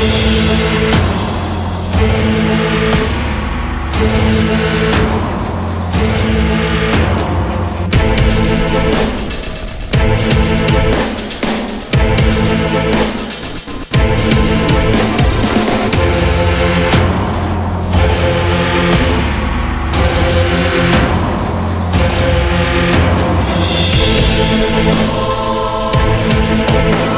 We'll be right.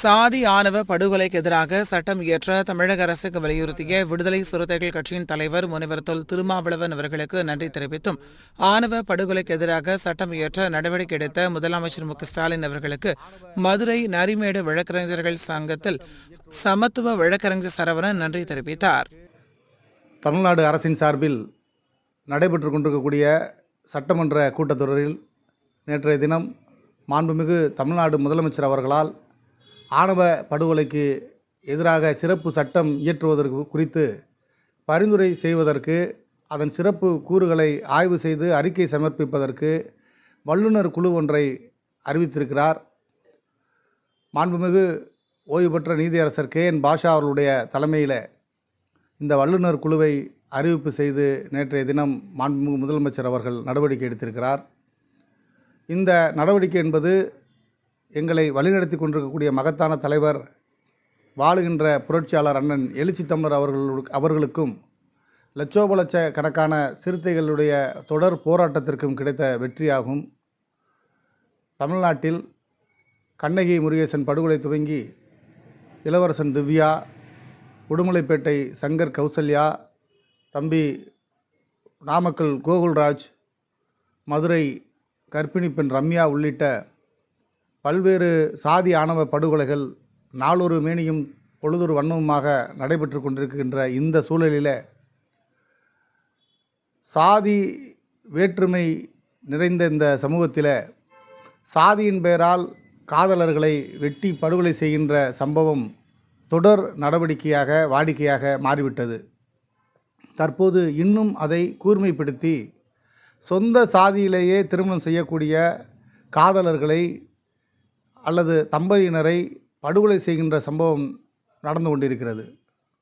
சாதி ஆணவ படுகொலைக்கு எதிராக சட்டம் இயற்ற தமிழக அரசுக்கு வலியுறுத்திய விடுதலை சிறுத்தைகள் கட்சியின் தலைவர் முனைவர் தொல் திருமாவளவன் அவர்களுக்கு நன்றி தெரிவித்தும் ஆணவ படுகொலைக்கு எதிராக சட்டம் இயற்ற நடவடிக்கை எடுத்த முதலமைச்சர் மு. ஸ்டாலின் அவர்களுக்கு மதுரை நரிமேடு வழக்கறிஞர்கள் சங்கத்தில் சமத்துவ வழக்கறிஞர் சரவணன் நன்றி தெரிவித்தார். தமிழ்நாடு அரசின் சார்பில் நடைபெற்று கொண்டிருக்கக்கூடிய சட்டமன்ற கூட்டத்தொடரில் நேற்றைய தினம் மாண்புமிகு தமிழ்நாடு முதலமைச்சர் அவர்களால் ஆணவ படுகொலைக்கு எதிராக சிறப்பு சட்டம் இயற்றுவதற்கு குறித்து பரிந்துரை செய்வதற்கு அதன் சிறப்பு கூறுகளை ஆய்வு செய்து அறிக்கை சமர்ப்பிப்பதற்கு வல்லுநர் குழு ஒன்றை அறிவித்திருக்கிறார். மாண்புமிகு ஓய்வு பெற்ற நீதியரசர் கே. என். பாஷா அவர்களுடைய தலைமையில் இந்த வல்லுநர் குழுவை அறிவிப்பு செய்து நேற்றைய தினம் மாண்புமிகு முதலமைச்சர் அவர்கள் நடவடிக்கை எடுத்திருக்கிறார். இந்த நடவடிக்கை என்பது எங்களை வழிநடத்தி கொண்டிருக்கக்கூடிய மகத்தான தலைவர் வாழுகின்ற புரட்சியாளர் அண்ணன் எழுச்சி தமிழர் அவர்கள் அவர்களுக்கும் லட்சோப லட்ச கணக்கான சிறுத்தைகளுடைய தொடர் போராட்டத்திற்கும் கிடைத்த வெற்றியாகும். தமிழ்நாட்டில் கண்ணகி முருகேசன் படுகொலை துவங்கி இளவரசன் திவ்யா உடுமலைப்பேட்டை சங்கர் கௌசல்யா தம்பி நாமக்கல் கோகுல்ராஜ் மதுரை கர்ப்பிணி பெண் ரம்யா உள்ளிட்ட பல்வேறு சாதி ஆணவ படுகொலைகள் நாளொரு மேனியும் பொழுதொரு வண்ணமுமாக நடைபெற்று கொண்டிருக்கின்ற இந்த சூழலில் சாதி வேற்றுமை நிறைந்த இந்த சமூகத்தில் சாதியின் பெயரால் காதலர்களை வெட்டி படுகொலை செய்கின்ற சம்பவம் தொடர் நடவடிக்கையாக வாடிக்கையாக மாறிவிட்டது. தற்போது இன்னும் அதை கூர்மைப்படுத்தி சொந்த சாதியிலேயே திருமணம் செய்யக்கூடிய காதலர்களை அல்லது தம்பதியினரை படுகொலை செய்கின்ற சம்பவம் நடந்து கொண்டிருக்கிறது.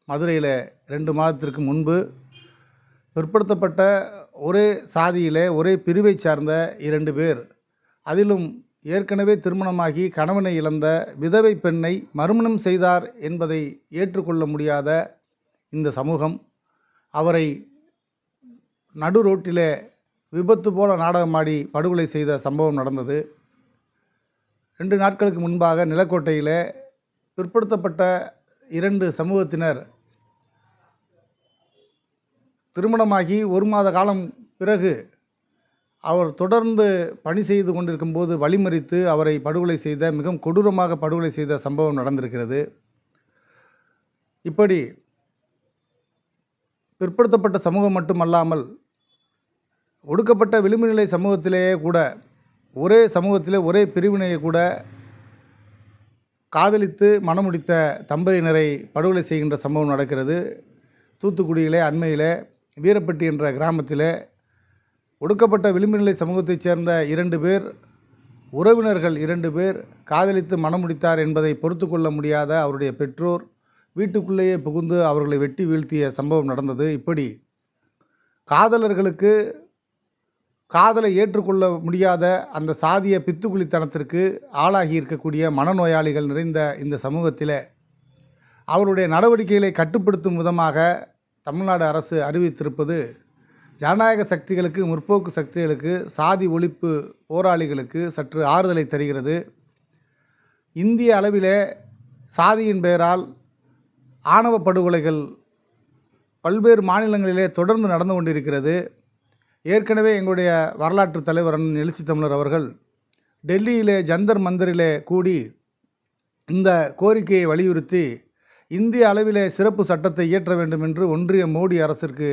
மதுரையில் ரெண்டு மாதத்திற்கு முன்பு பிற்படுத்தப்பட்ட ஒரே சாதியிலே ஒரே பிரிவை சார்ந்த இரண்டு பேர். அதிலும் ஏற்கனவே திருமணமாகி கணவனை இழந்த விதவை பெண்ணை மறுமணம் செய்தார் என்பதை ஏற்றுக்கொள்ள முடியாத இந்த சமூகம் அவரை நடு ரோட்டிலே விபத்து போல நாடகமாடி படுகொலை செய்த சம்பவம் நடந்தது. ரெண்டு நாட்களுக்கு முன்பாக நிலக்கோட்டையில் பிற்படுத்தப்பட்ட இரண்டு சமூகத்தினர் திருமணமாகி ஒரு மாத காலம் பிறகு அவர் தொடர்ந்து பணி செய்து கொண்டிருக்கும் போது வழிமறித்து அவரை படுகொலை செய்த மிகவும் கொடூரமாக படுகொலை செய்த சம்பவம் நடந்திருக்கிறது. இப்படி பிற்படுத்தப்பட்ட சமூகம் மட்டுமல்லாமல் ஒடுக்கப்பட்ட விளிம்பு நிலை சமூகத்திலேயே கூட ஒரே சமூகத்தில் ஒரே பிரிவினையை கூட காதலித்து மணமுடித்த தம்பதியினரை படுகொலை செய்கின்ற சம்பவம் நடக்கிறது. தூத்துக்குடியிலே அண்மையில் வீரப்பட்டி என்ற கிராமத்தில் ஒடுக்கப்பட்ட விளிம்புநிலை சமூகத்தைச் சேர்ந்த இரண்டு பேர் உறவினர்கள் இரண்டு பேர் காதலித்து மணமுடித்தார் என்பதை பொறுத்து கொள்ள முடியாத அவருடைய பெற்றோர் வீட்டுக்குள்ளேயே புகுந்து அவர்களை வெட்டி வீழ்த்திய சம்பவம் நடந்தது. இப்படி காதலர்களுக்கு காதலை ஏற்றுக்கொள்ள முடியாத அந்த சாதிய பித்துக்குளித்தனத்திற்கு ஆளாகி இருக்கக்கூடிய மனநோயாளிகள் நிறைந்த இந்த சமூகத்தில் அவருடைய நடவடிக்கைகளை கட்டுப்படுத்தும் விதமாக தமிழ்நாடு அரசு அறிவித்திருப்பது ஜனநாயக சக்திகளுக்கு முற்போக்கு சக்திகளுக்கு சாதி ஒழிப்பு போராளிகளுக்கு சற்று ஆறுதலை தருகிறது. இந்திய அளவிலே சாதியின் பெயரால் ஆணவ படுகொலைகள் பல்வேறு மாநிலங்களிலே தொடர்ந்து நடந்து கொண்டிருக்கிறது. ஏற்கனவே எங்களுடைய வரலாற்று தலைவர் எழுச்சி தமிழர் அவர்கள் டெல்லியிலே ஜந்தர் மந்தரிலே கூடி இந்த கோரிக்கையை வலியுறுத்தி இந்திய அளவிலே சிறப்பு சட்டத்தை இயற்ற வேண்டும் என்று ஒன்றிய மோடி அரசிற்கு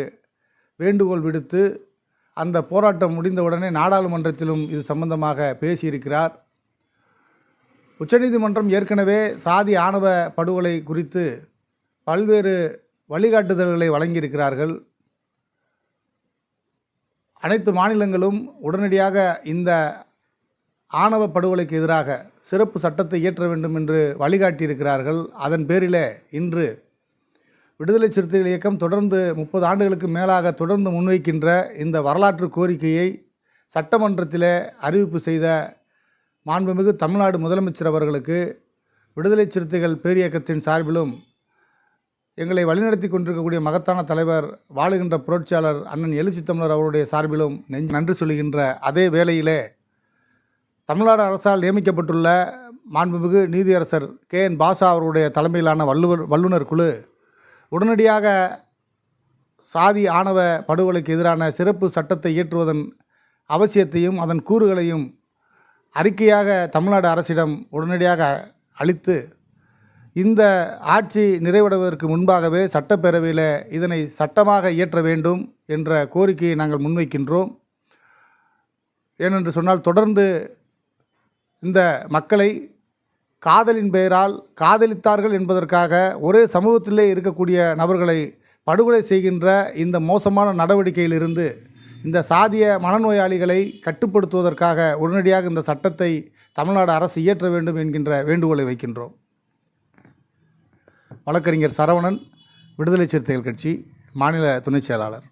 வேண்டுகோள் விடுத்து அந்த போராட்டம் முடிந்தவுடனே நாடாளுமன்றத்திலும் இது சம்பந்தமாக பேசியிருக்கிறார். உச்சநீதிமன்றம் ஏற்கனவே சாதி ஆணவ படுகொலை குறித்து பல்வேறு வழிகாட்டுதல்களை வழங்கியிருக்கிறார்கள். அனைத்து மாநிலங்களும் உடனடியாக இந்த ஆணவ படுகொலைக்கு எதிராக சிறப்பு சட்டத்தை இயற்ற வேண்டும் என்று வழிகாட்டியிருக்கிறார்கள். அதன் பேரிலே இன்று விடுதலை சிறுத்தைகள் இயக்கம் தொடர்ந்து முப்பது ஆண்டுகளுக்கு மேலாக தொடர்ந்து முன்வைக்கின்ற இந்த வரலாற்று கோரிக்கையை சட்டமன்றத்திலே அறிவிப்பு செய்த மாண்புமிகு தமிழ்நாடு முதலமைச்சர் அவர்களுக்கு விடுதலை சிறுத்தைகள் பேரியக்கத்தின் சார்பிலும் எங்களை வழிநடத்தி கொண்டிருக்கக்கூடிய மகத்தான தலைவர் வாழுகின்ற புரட்சியாளர் அண்ணன் எழுச்சி தமிழர் அவருடைய சார்பிலும் நெஞ்சு நன்றி சொல்கின்ற அதே வேளையிலே தமிழ்நாடு அரசால் நியமிக்கப்பட்டுள்ள மாண்புமிகு நீதியரசர் கே. என். பாஷா அவருடைய தலைமையிலான வல்லுவர் வல்லுநர் குழு உடனடியாக சாதி ஆணவ படுகொலைக்கு எதிரான சிறப்பு சட்டத்தை இயற்றுவதன் அவசியத்தையும் அதன் கூறுகளையும் அறிக்கையாக தமிழ்நாடு அரசிடம் உடனடியாக அளித்து இந்த ஆட்சி நிறைவடைவதற்கு முன்பாகவே சட்டப்பேரவையில் இதனை சட்டமாக இயற்ற வேண்டும் என்ற கோரிக்கையை நாங்கள் முன்வைக்கின்றோம். ஏனென்று சொன்னால் தொடர்ந்து இந்த மக்களை காதலின் பெயரால் காதலித்தார்கள் என்பதற்காக ஒரே சமூகத்திலே இருக்கக்கூடிய நபர்களை படுகொலை செய்கின்ற இந்த மோசமான நடவடிக்கையிலிருந்து இந்த சாதிய மனநோயாளிகளை கட்டுப்படுத்துவதற்காக உடனடியாக இந்த சட்டத்தை தமிழ்நாடு அரசு இயற்ற வேண்டும் என்கின்ற வேண்டுகோளை வைக்கின்றோம். வழக்கறிஞர் சரவணன் விடுதலை சிறுத்தைகள் கட்சி மாநில துணைச் செயலாளர்.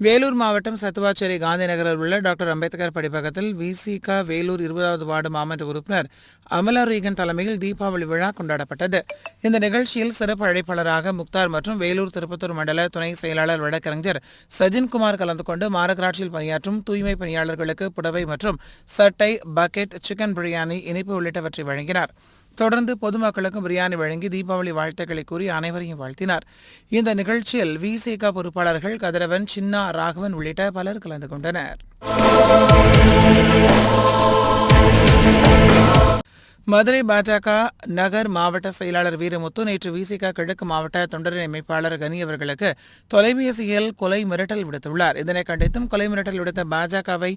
வேலூர் மாவட்டம் சத்துவாச்சேரி காந்தி நகரில் உள்ள டாக்டர் அம்பேத்கர் படிப்பகத்தில் விசிக வேலூர் இருபதாவது வார்டு மாமன்ற உறுப்பினர் அமலா ரீகன் தலைமையில் தீபாவளி விழா கொண்டாடப்பட்டது. இந்த நிகழ்ச்சியில் சிறப்பு அழைப்பாளராக முக்தார் மற்றும் வேலூர் திருப்பத்தூர் மண்டல துணை செயலாளர் வழக்கறிஞர் சஜின்குமார் கலந்து கொண்டு மாநகராட்சியில் பணியாற்றும் தூய்மை பணியாளர்களுக்கு புடவை மற்றும் சட்டை பக்கெட் சிக்கன் பிரியாணி இனிப்பு உள்ளிட்டவற்றை வழங்கினார். தொடர்ந்து பொதுமக்களுக்கும் பிரியாணி வழங்கி தீபாவளி வாழ்த்துக்களை கூறி அனைவரையும் வாழ்த்தினார். இந்த நிகழ்ச்சியில் விசிக பொறுப்பாளர்கள் கதிரவன் சின்னா ராகவன் உள்ளிட்ட பலர் கலந்து கொண்டனர். மதுரை பாஜக நகர் மாவட்ட செயலாளர் வீரமுத்து நேற்று விசிக கிழக்கு மாவட்ட தொண்டரின் அமைப்பாளர் கனி அவர்களுக்கு தொலைபேசியில் கொலை மிரட்டல் விடுத்துள்ளார். இதனை கண்டித்தும் கொலை மிரட்டல் விடுத்த பாஜகவை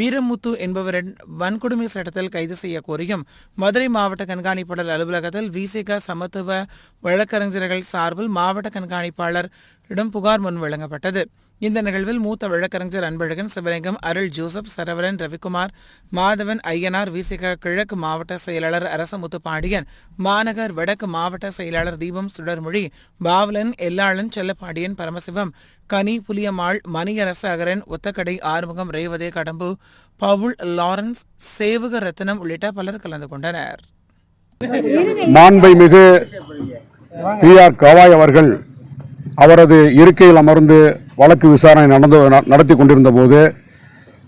வீரமுத்து என்பவரின் வன்கொடுமை சட்டத்தில் கைது செய்ய கோரியும் மதுரை மாவட்ட கண்காணிப்பாளர் அலுவலகத்தில் விசிக சமத்துவ வழக்கறிஞர்கள் சார்பில் மாவட்ட கண்காணிப்பாளர் இடம் புகார் முன் வழங்கப்பட்டது. இந்த நிகழ்வில் மூத்த வழக்கறிஞர் அன்பழகன் சிவலிங்கம் அருள் ஜோசப் சரவரன் ரவிக்குமார் மாதவன் ஐயனார் விசிக கிழக்கு மாவட்ட செயலாளர் அரசமுத்து பாண்டியன் மாநகர் வடக்கு மாவட்ட செயலாளர் தீபம் சுடர்மொழி பாவலன் எல்லாளன் செல்லப்பாண்டியன் பரமசிவம் கனி புலியம்மாள் மணியரசு அகரன் ஒத்தக்கடை ஆறுமுகம் ரேவதே கடம்பு பவுல் லாரன்ஸ் சேவக ரத்னம் உள்ளிட்ட பலர் கலந்து கொண்டனர். மாண்பைமிகு பி ஆர் கவாய் அவர்கள் அவரது இருக்கையில் அமர்ந்து வழக்கு விசாரணை நடந்து ந- நடத்தி கொண்டிருந்த போது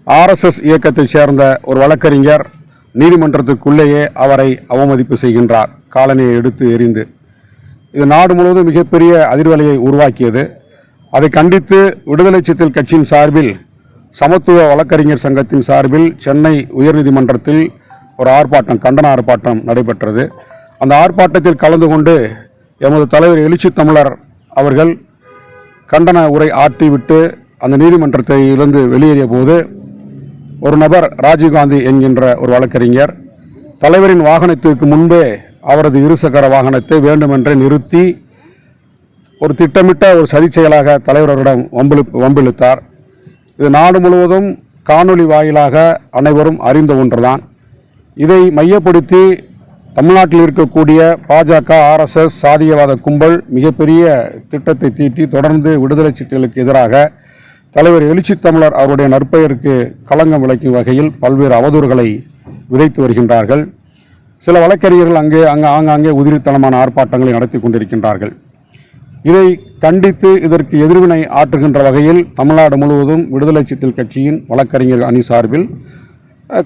ஆர்எஸ்எஸ் இயக்கத்தைச் சேர்ந்த ஒரு வழக்கறிஞர் நீதிமன்றத்துக்குள்ளேயே அவரை அவமதிப்பு செய்கின்றார். காலனியை எடுத்து எரிந்து இது நாடு முழுவதும் மிகப்பெரிய அதிர்வலையை உருவாக்கியது. அதை கண்டித்து விடுதலை சித்தல் கட்சியின் சார்பில் சமத்துவ வழக்கறிஞர் சங்கத்தின் சார்பில் சென்னை உயர்நீதிமன்றத்தில் ஒரு ஆர்ப்பாட்டம் கண்டன ஆர்ப்பாட்டம் நடைபெற்றது. அந்த ஆர்ப்பாட்டத்தில் கலந்து கொண்டு எமது தலைவர் எழுச்சி தமிழர் அவர்கள் கண்டன உரை ஆற்றிவிட்டு அந்த நீதிமன்றத்திலிருந்து வெளியேறிய போது ஒரு நபர் ராஜீவ்காந்தி என்கின்ற ஒரு வழக்கறிஞர் தலைவரின் வாகனத்திற்கு முன்பே அவரது இருசக்கர வாகனத்தை வேண்டுமென்றே நிறுத்தி ஒரு திட்டமிட்ட ஒரு சதி செயலாக தலைவர் அவரிடம் வம்பிழு வம்பிழுத்தார். இது நாடு முழுவதும் காணொளி வாயிலாக அனைவரும் அறிந்த ஒன்றுதான். இதை மையப்படுத்தி தமிழ்நாட்டில் இருக்கக்கூடிய பாஜக ஆர்எஸ்எஸ் சாதியவாத கும்பல் மிகப்பெரிய திட்டத்தை தீட்டி தொடர்ந்து விடுதலை சிறுத்தைகளுக்கு எதிராக தலைவர் எழுச்சி தமிழர் அவருடைய நற்பெயருக்கு களங்கம் விளைக்கும் வகையில் பல்வேறு அவதூறுகளை விதைத்து வருகின்றார்கள். சில வழக்கறிஞர்கள் அங்கே அங்கே ஆங்காங்கே உதிரித்தனமான ஆர்ப்பாட்டங்களை நடத்தி கொண்டிருக்கின்றார்கள். இதை கண்டித்து இதற்கு எதிர்வினை ஆற்றுகின்ற வகையில் தமிழ்நாடு முழுவதும் விடுதலை சிறுத்தைகள் கட்சியின் வழக்கறிஞர் அணி சார்பில்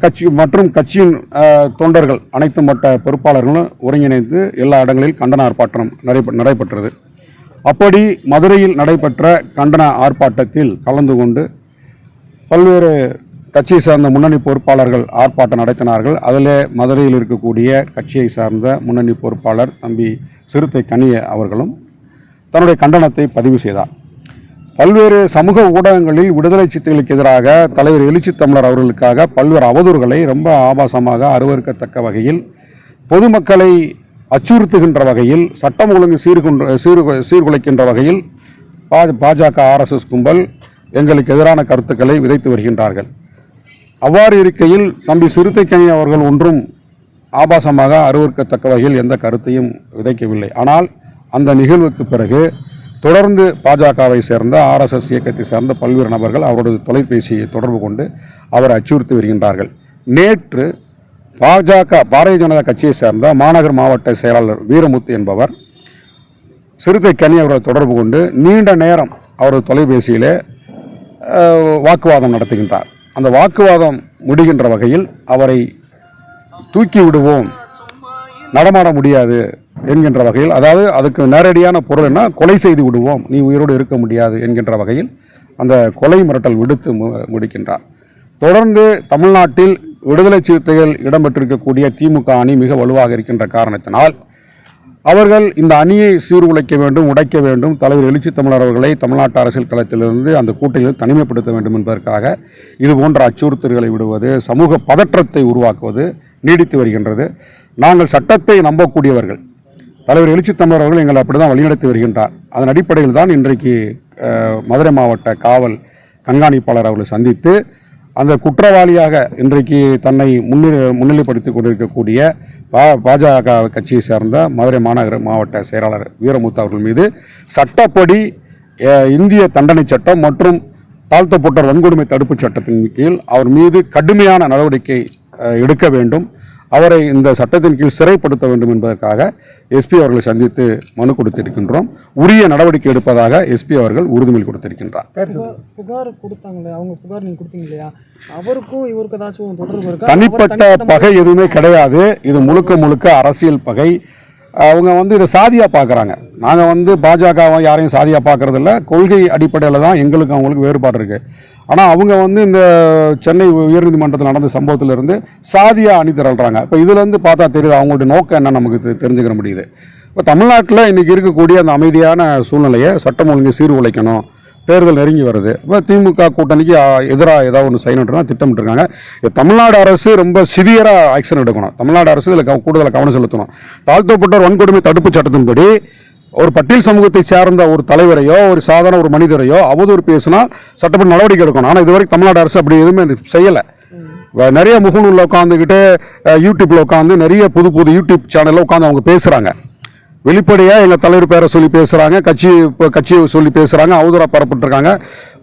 கட்சி மற்றும் கட்சியின் தொண்டர்கள் அனைத்து மட்ட பொறுப்பாளர்களும் ஒருங்கிணைந்து எல்லா இடங்களில் கண்டன ஆர்ப்பாட்டம் நடைபெ நடைபெற்றது. அப்படி மதுரையில் நடைபெற்ற கண்டன ஆர்ப்பாட்டத்தில் கலந்து கொண்டு பல்வேறு கட்சியை சார்ந்த முன்னணி பொறுப்பாளர்கள் ஆர்ப்பாட்டம் நடத்தினார்கள். அதில் மதுரையில் இருக்கக்கூடிய கட்சியை சார்ந்த முன்னணி பொறுப்பாளர் தம்பி சிறுத்தை கனிய அவர்களும் தன்னுடைய கண்டனத்தை பதிவு செய்தார். பல்வேறு சமூக ஊடகங்களில் விடுதலை சித்தைகளுக்கு எதிராக தலைவர் எழுச்சி தமிழர் அவர்களுக்காக பல்வேறு அவதூறுகளை ரொம்ப ஆபாசமாக அருவறுக்கத்தக்க வகையில் பொதுமக்களை அச்சுறுத்துகின்ற வகையில் சட்டம் ஒழுங்கு சீர்குன்ற சீர் சீர்குலைக்கின்ற வகையில் பா பாஜக ஆர்எஸ்எஸ் கும்பல் எங்களுக்கு எதிரான கருத்துக்களை விதைத்து வருகின்றார்கள். அவ்வாறு இருக்கையில் தம்பி சிறுத்தைக்கணி அவர்கள் ஒன்றும் ஆபாசமாக அருவருக்கத்தக்க வகையில் எந்த கருத்தையும் விதைக்கவில்லை. ஆனால் அந்த நிகழ்வுக்கு பிறகு தொடர்ந்து பாஜகவை சேர்ந்த ஆர்எஸ்எஸ் இயக்கத்தை சேர்ந்த பல்வேறு நபர்கள் அவரது தொலைபேசியை தொடர்பு கொண்டு அவரை அச்சுறுத்தி வருகின்றார்கள். நேற்று பாஜக பாரதிய ஜனதா கட்சியை சேர்ந்த மாநகர் மாவட்ட செயலாளர் வீரமுத்து என்பவர் சிறுத்தை கனி அவரை தொடர்பு கொண்டு நீண்ட நேரம் அவரது தொலைபேசியிலே வாக்குவாதம் நடத்துகின்றார். அந்த வாக்குவாதம் முடிகின்ற வகையில் அவரை தூக்கி விடுவோம். நடமாட முடியாது. என்கின்ற வகையில் அதாவது அதுக்கு நேரடியான பொருள் என்ன? கொலை செய்து விடுவோம். நீ உயிரோடு இருக்க முடியாது என்கின்ற வகையில் அந்த கொலை மிரட்டல் விடுத்து மு- முடிக்கின்றார். தொடர்ந்து தமிழ்நாட்டில் விடுதலை சிறுத்தைகள் இடம்பெற்றிருக்கக்கூடிய திமுக அணி மிக வலுவாக இருக்கின்ற காரணத்தினால் அவர்கள் இந்த அணியை சீர்குலைக்க வேண்டும் உடைக்க வேண்டும். தலைவர் எழுச்சி தமிழர் அவர்களை தமிழ்நாட்டு அரசியல் களத்திலிருந்து அந்த கூட்டத்தில் தனிமைப்படுத்த வேண்டும் என்பதற்காக இது போன்ற அச்சுறுத்தல்களை விடுவது சமூக பதற்றத்தை உருவாக்குவது நீடித்து வருகின்றது. நாங்கள் சட்டத்தை நம்பக்கூடியவர்கள் தலைவர் எழுச்சி தமிழர் அவர்கள் எங்களை அப்படி தான் வழிநடத்தி வருகின்றார். அதன் அடிப்படையில் தான் இன்றைக்கு மதுரை மாவட்ட காவல் கண்காணிப்பாளர் அவர்களை சந்தித்து அந்த குற்றவாளியாக இன்றைக்கு தன்னை முன்னிலை முன்னிலைப்படுத்திக் கொண்டிருக்கக்கூடிய பா பாஜக கட்சியை சேர்ந்த மதுரை மாநகர மாவட்ட செயலாளர் வீரமுத்து அவர்கள் மீது சட்டப்படி இந்திய தண்டனை சட்டம் மற்றும் தாழ்த்தப்பட்டோர் வன்கொடுமை தடுப்புச் சட்டத்தின் கீழ் அவர் மீது கடுமையான நடவடிக்கை எடுக்க வேண்டும். அவரை இந்த சட்டத்தின் கீழ் சிறைப்படுத்த வேண்டும் என்பதற்காக எஸ்பி அவர்களை சந்தித்து மனு கொடுத்திருக்கின்றோம். உரிய நடவடிக்கை எடுப்பதாக எஸ்பி அவர்கள் உறுதிமொழி கொடுத்திருக்கின்றார். புகார் கொடுத்தாங்களே அவங்க புகார் நீங்க கொடுத்தீங்க இல்லையா அவருக்கும் இவருக்கு ஏதாச்சும் தனிப்பட்ட பகை எதுவுமே கிடையாது. இது முழுக்க முழுக்க அரசியல் பகை. அவங்க வந்து இதை சாதியாக பார்க்குறாங்க. நாங்கள் வந்து பாஜகவை யாரையும் சாதியாக பார்க்குறதில்ல. கொள்கை அடிப்படையில் தான் எங்களுக்கு அவங்களுக்கு வேறுபாடு இருக்குது ஆனால் அவங்க வந்து இந்த சென்னை உயர்நீதிமன்றத்தில் நடந்த சம்பவத்திலிருந்து சாதியாக அணி திரள்றாங்க. இப்போ இதுலேருந்து பார்த்தா தெரியுது அவங்களுடைய நோக்கம் என்ன நமக்கு தெ- தெரிஞ்சுக்கிற முடியுது. இப்போ தமிழ்நாட்டில் இன்றைக்கி இருக்கக்கூடிய அந்த அமைதியான சூழ்நிலையை சட்டம் ஒழுங்கு சீர்குலைக்கணும். தேர்தல் நெருங்கி வருது. இப்போ திமுக கூட்டணிக்கு எதிராக ஏதாவது ஒன்று செய்யணுன்றதான் திட்டமிட்டிருக்காங்க. இது தமிழ்நாடு அரசு ரொம்ப சிவியராக ஆக்ஷன் எடுக்கணும். தமிழ்நாடு அரசு இதில் கூடுதலாக கவனம் செலுத்தணும். தாழ்த்தப்பட்டோர் வன்கொடுமை தடுப்பு சட்டத்தின்படி ஒரு பட்டியல் சமூகத்தை சார்ந்த ஒரு தலைவரையோ ஒரு சாதாரண ஒரு மனிதரையோ அவதூறு பேசினால் சட்டப்படி நடவடிக்கை எடுக்கணும். ஆனால் இதுவரைக்கும் தமிழ்நாடு அரசு அப்படி எதுவுமே செய்யலை. நிறைய முகநூலில் உட்காந்துக்கிட்டு யூடியூப்பில் உட்காந்து நிறைய புது புது யூடியூப் சேனலில் உட்காந்து அவங்க பேசுகிறாங்க வெளிப்படையாக எங்கள் தலைவர் பேரை சொல்லி பேசுகிறாங்க கட்சி இப்போ கட்சியை சொல்லி பேசுகிறாங்க அவதூறாக பரப்பட்டுருக்காங்க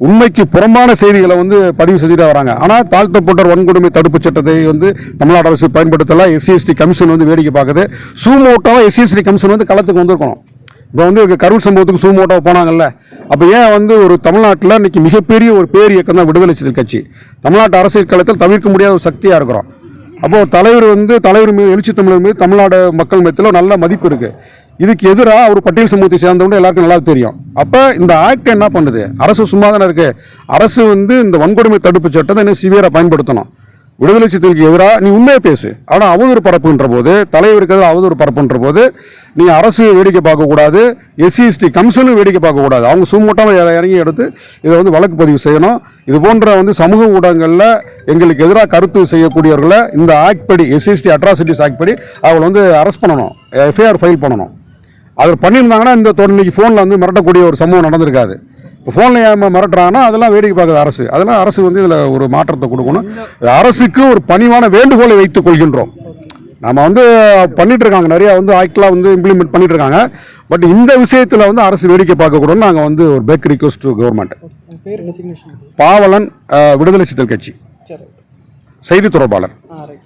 உண்மைக்கு புறம்பான செய்திகளை வந்து பதிவு செஞ்சுட்டு வராங்க. ஆனால் தாழ்த்தப்பட்டோர் வன்கொடுமை தடுப்பு சட்டத்தை வந்து தமிழ்நாடு அரசு பயன்படுத்தலாம் எஸ்சிஎஸ்டி கமிஷன் வந்து வேடிக்கை பார்க்குது சூமோட்டோவாக எஸ்சிஎஸ்டி கமிஷன் வந்து களத்துக்கு வந்திருக்கணும். இப்போ வந்து கரூர் சம்பவத்துக்கு சூமோட்டோ போனாங்கல்ல. அப்போ ஏன் வந்து ஒரு தமிழ்நாட்டில் இன்றைக்கி மிகப்பெரிய ஒரு பேர் இயக்கம் தான் விடுதலை சிறுத்தை கட்சி. தமிழ்நாட்டு அரசியல் களத்தில் தவிர்க்க முடியாத ஒரு சக்தியாக இருக்கிறோம். அப்போது தலைவர் வந்து தலைவர் மீது எழுச்சி தமிழர் மீது தமிழ்நாடு மக்கள் மத்தியில் நல்ல மதிப்பு இருக்குது இதுக்கு எதிராக அவர் பட்டியல் சமூகத்தை சேர்ந்தவங்க எல்லாருக்கும் நல்லா தெரியும். அப்போ இந்த ஆக்ட் என்ன பண்ணுது? அரசு சும்மா தானே இருக்கு. அரசு வந்து இந்த வன்கொடுமை தடுப்பு சட்டத்தை இன்னும் சிவியராக பயன்படுத்தணும். விடுதலை சித்தலுக்கு எதிராக நீ உண்மையை பேசு. ஆனால் அவதூறு பரப்புன்ற போது தலைவருக்கு எதிராக அவதூறு பரப்புன்ற போது நீ அரசு வேடிக்கை பார்க்கக்கூடாது எஸ்சிஎஸ்டி கமிஷனும் வேடிக்கை பார்க்கக்கூடாது அவங்க சுமூட்டமாக இறங்கி எடுத்து இதை வந்து வழக்கு பதிவு செய்யணும். இது போன்ற வந்து சமூக ஊடகங்களில் எங்களுக்கு எதிராக கருத்து செய்யக்கூடியவர்களை இந்த ஆக்ட் படி எஸ்சிஎஸ்டி அட்ராசிட்டிஸ் ஆக்ட் படி அவங்களை வந்து அரெஸ்ட் பண்ணணும். எஃப்ஐஆர் ஃபைல் பண்ணணும். அதில் பண்ணியிருந்தாங்கன்னா இந்த இன்னைக்கு ஃபோனில் வந்து மிரட்டக்கூடிய ஒரு சம்பவம் நடந்திருக்காது. இப்போ ஃபோனில் ஏன் மிரட்டுறாங்கன்னா அதெல்லாம் வேடிக்கை பார்க்குது அரசு. அதெல்லாம் அரசு வந்து இதில் ஒரு மாற்றத்தை கொடுக்கணும். அரசுக்கு ஒரு பணிவான வேண்டுகோளை வைத்துக் கொள்கின்றோம். நம்ம வந்து பண்ணிட்டு இருக்காங்க நிறைய வந்து ஆக்ட்லாம் வந்து இம்ப்ளிமெண்ட் பண்ணிட்டு இருக்காங்க பட் இந்த விஷயத்தில் வந்து அரசு வேடிக்கை பார்க்கக்கூடாதுன்னு நாங்கள் வந்து ஒரு back request to government Pavalan Viduthalai சித்தல் கட்சி. சரி செய்தி தொடர்பாளர். ரைட்